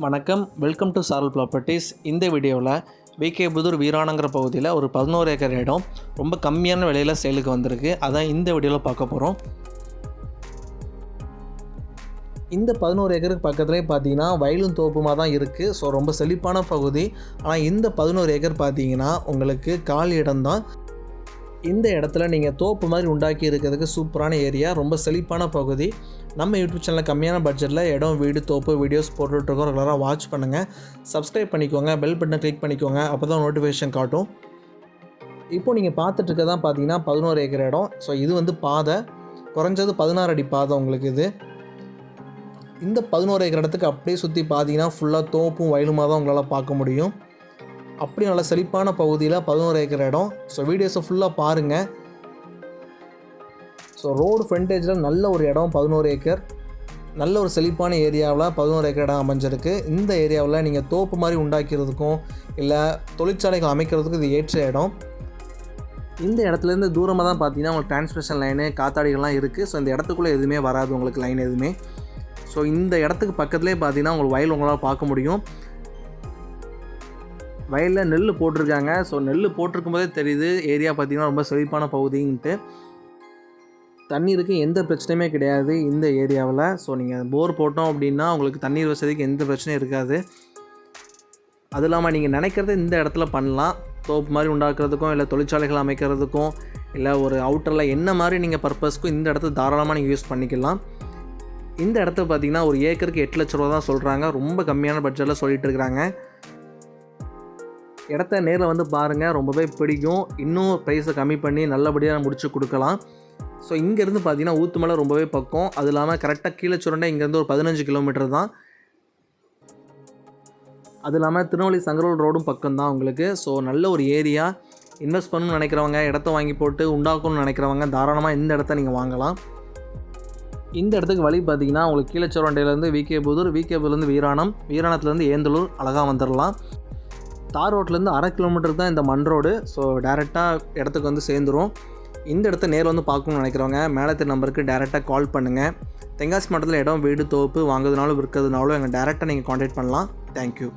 வணக்கம். Welcome to சாரல் properties இந்த வீடியோவில் விகே புதூர் வீராணங்கிற பகுதியில் ஒரு பதினோரு ஏக்கர் இடம். ரொம்ப கம்மியான விலையில் சேலுக்கு வந்திருக்கு. அதான் இந்த வீடியோவில் பார்க்க போகிறோம் இந்த பதினோரு ஏக்கருக்கு பக்கத்துலேயே பார்த்தீங்கன்னா வயலும் தோப்புமாக தான் இருக்குது ஸோ ரொம்ப செழிப்பான பகுதி. ஆனால் இந்த பதினோரு ஏக்கர் பார்த்தீங்கன்னா உங்களுக்கு காலி இடம்தான் இந்த இடத்துல நீங்கள் தோப்பு மாதிரி உண்டாக்கி இருக்கிறதுக்கு சூப்பரான ஏரியா ரொம்ப செழிப்பான பகுதி. நம்ம யூடியூப் சேனலில் கம்மியான பட்ஜெட்டில் இடம் வீடு தோப்பு வீடியோஸ் போட்டுட்ருக்கோம் ரெகுலராக வாட்ச் பண்ணுங்கள் சப்ஸ்கிரைப் பண்ணிக்கோங்க. பெல் பட்டனை கிளிக் பண்ணிக்கோங்க. அப்போ தான் நோட்டிஃபிகேஷன் காட்டும். இப்போ நீங்கள் பார்த்துட்டு தான் பார்த்தீங்கன்னா பதினோரு ஏக்கர் இடம். ஸோ இது வந்து பாதை. குறைஞ்சது பதினாறு அடி பாதை உங்களுக்கு இது. இந்த பதினோரு ஏக்கர் இடத்துக்கு அப்படியே சுற்றி பார்த்தீங்கன்னா ஃபுல்லாக தோப்பும் வயலுமாக தான் உங்களால் பார்க்க முடியும். அப்படி நல்ல செழிப்பான பகுதியில் பதினோரு ஏக்கர் இடம். ஸோ வீடியோஸை ஃபுல்லாக பாருங்கள் ஸோ ரோடு ஃப்ரண்டேஜில் நல்ல ஒரு இடம் பதினோரு ஏக்கர். நல்ல ஒரு செழிப்பான ஏரியாவில் பதினோரு ஏக்கர் இடம் அமைஞ்சிருக்கு. இந்த ஏரியாவில் நீங்கள் தோப்பு மாதிரி உண்டாக்கிறதுக்கும் இல்லை தொழிற்சாலைகள் அமைக்கிறதுக்கும் இது ஏற்ற இடம். இந்த இடத்துலேருந்து தூரமாக தான் பார்த்தீங்கன்னா உங்களுக்கு டிரான்ஸ்மிஷன் லைனு காத்தாடிகள்லாம் இருக்குது ஸோ இந்த இடத்துக்குள்ளே எதுவுமே வராது உங்களுக்கு லைன் எதுவுமே. ஸோ இந்த இடத்துக்கு பக்கத்துலேயே பார்த்தீங்கன்னா உங்களுக்கு வயல் உங்களால் பார்க்க முடியும். வயலில் நெல் போட்டிருக்காங்க. ஸோ நெல் போட்டிருக்கும் போதே தெரியுது ஏரியா பார்த்தீங்கன்னா ரொம்ப செழிப்பான பகுதின்ட்டு. தண்ணீருக்கு எந்த பிரச்சனையுமே கிடையாது இந்த ஏரியாவில். ஸோ நீங்கள் போர் போட்டோம் அப்படின்னா உங்களுக்கு தண்ணீர் வசதிக்கு எந்த பிரச்சனையும் இருக்காது. அது இல்லாமல் நீங்கள் நினைக்கிறத இந்த இடத்துல பண்ணலாம். தோப்பு மாதிரி உண்டாக்குறதுக்கும் இல்லை தொழிற்சாலைகள் அமைக்கிறதுக்கும் இல்லை ஒரு அவுட்டரில் என்ன மாதிரி நீங்கள் பர்பஸ்க்கும் இந்த இடத்த தாராளமாக நீங்கள் யூஸ் பண்ணிக்கலாம். இந்த இடத்த பார்த்தீங்கன்னா ஒரு ஏக்கருக்கு எட்டு லட்ச ரூபா தான் சொல்கிறாங்க ரொம்ப கம்மியான பட்ஜெட்டில் சொல்லிகிட்டு இருக்கிறாங்க இடத்த நேரில் வந்து பாருங்கள் ரொம்பவே பிடிக்கும். இன்னும் ப்ரைஸை கம்மி பண்ணி நல்லபடியாக முடிச்சு கொடுக்கலாம். ஸோ இங்கேருந்து பார்த்தீங்கன்னா ஊத்துமலை ரொம்பவே பக்கம். அது இல்லாமல் கரெக்டாக கீழே சுரண்டை இங்கேருந்து ஒரு பதினஞ்சு கிலோமீட்டர் தான். அது இல்லாமல் திருநெல்வேலி சங்கரோல் ரோடும் பக்கம் தான் உங்களுக்கு. ஸோ நல்ல ஒரு ஏரியா இன்வெஸ்ட் பண்ணணும்னு நினைக்கிறவங்க இடத்த வாங்கி போட்டு உண்டாக்கணும்னு நினைக்கிறவங்க தாராளமாக இந்த இடத்த நீங்கள் வாங்கலாம். இந்த இடத்துக்கு வழி பார்த்தீங்கன்னா உங்களுக்கு கீழச்சுரண்டையிலேருந்து சுரண்டையிலேருந்து புதூர் விகே புதூர்லேருந்து வீராணம் வீராணத்துலேருந்து ஏந்தலூர் அழகாக வந்துடலாம் தார் ரோட்லேருந்து அரை கிலோமீட்டர் தான் இந்த மண் ரோடு. ஸோ டேரெக்டாக இடத்துக்கு வந்து சேர்ந்துரும். இந்த இடத்த நேரில் வந்து பார்க்கணும்னு நினைக்கிறவங்க மேலே நம்பருக்கு டேரெக்டாக கால் பண்ணுங்கள் தென்காசி மாவட்டத்தில் இடம் வீடு தோப்பு வாங்குறதுனாலும் விற்கிறதுனாலும் எங்கள் டேரெக்டாக நீங்கள் காண்டாக்ட் பண்ணலாம். தேங்க்யூ